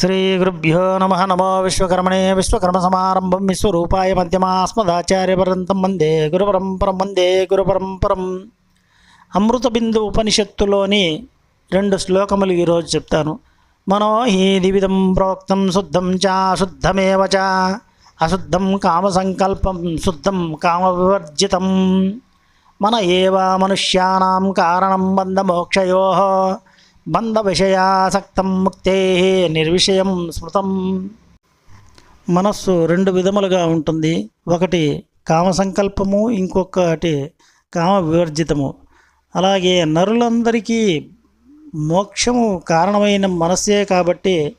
శ్రీ గురుభ్యో నమ నమో విశ్వకర్మణే విశ్వకర్మ సమారంభం విశ్వరూపాయ మధ్యమాస్మదాచార్యపర్యంతం వందే గురుపరంపరం వందే గురుపరంపరం. అమృత బిందు ఉపనిషత్తులోని రెండు శ్లోకములు ఈరోజు చెప్తాను. మనో హీ దివిధం ప్రోక్తం శుద్ధం చ అశుద్ధమేవ చ అశుద్ధం కామ సంకల్పం శుద్ధం కామ వివర్జితం మన ఏవ మనుష్యానాం కారణం బంధమోక్షయో బంధ విషయాసక్తం ముక్తే నిర్విషయం స్మృతం. మనస్సు రెండు విధములుగా ఉంటుంది. ఒకటి కామ సంకల్పము ఇంకొకటి కామ వివర్జితము అలాగే నరులందరికీ మోక్షము కారణమైన మనస్సే కాబట్టి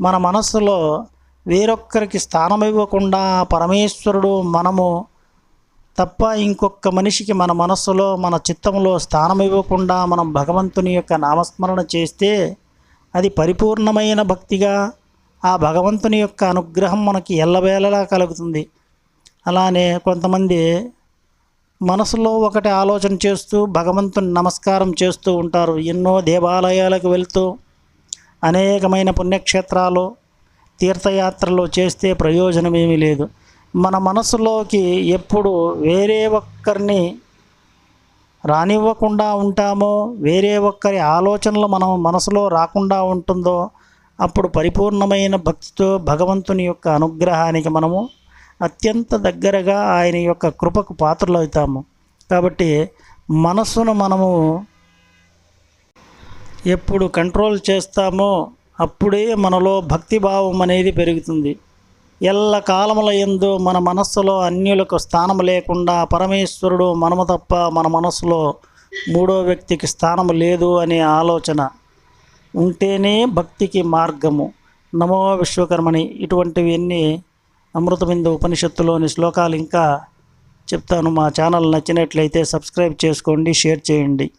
మన మనస్సులో వేరొక్కరికి స్థానం ఇవ్వకుండా పరమేశ్వరుడు మనము తప్ప ఇంకొక మనిషికి మన మనస్సులో మన చిత్తంలో స్థానం ఇవ్వకుండా మనం భగవంతుని యొక్క నామస్మరణ చేస్తే అది పరిపూర్ణమైన భక్తిగా ఆ భగవంతుని యొక్క అనుగ్రహం మనకి ఎల్లవేళలా కలుగుతుంది. అలానే కొంతమంది మనసులో ఒకటి ఆలోచన చేస్తూ భగవంతుని నమస్కారం చేస్తూ ఉంటారు. ఎన్నో దేవాలయాలకు వెళ్తూ అనేకమైన పుణ్యక్షేత్రాలు తీర్థయాత్రలు చేస్తే ప్రయోజనం ఏమీ లేదు. మన మనసులోకి ఎప్పుడు వేరే ఒక్కరిని రానివ్వకుండా ఉంటామో వేరే ఒక్కరి ఆలోచనలు మనం మనసులో రాకుండా ఉంటుందో అప్పుడు పరిపూర్ణమైన భక్తితో భగవంతుని యొక్క అనుగ్రహానికి మనము అత్యంత దగ్గరగా ఆయన యొక్క కృపకు పాత్రలవుతాము కాబట్టి మనస్సును మనము ఎప్పుడు కంట్రోల్ చేస్తామో అప్పుడే మనలో భక్తిభావం అనేది పెరుగుతుంది. ఎల్ల కాలముల ఎందు మన మనస్సులో అన్యులకు స్థానం లేకుండా పరమేశ్వరుడు మనము తప్ప మన మనస్సులో మూడో వ్యక్తికి స్థానం లేదు అనే ఆలోచన ఉంటేనే భక్తికి మార్గము. నమో విశ్వకర్మని ఇటువంటివి ఎన్ని అమృతబిందు ఉపనిషత్తులోని శ్లోకాలు ఇంకా చెప్తాను. మా ఛానల్ నచ్చినట్లయితే సబ్స్క్రైబ్ చేసుకోండి షేర్ చేయండి.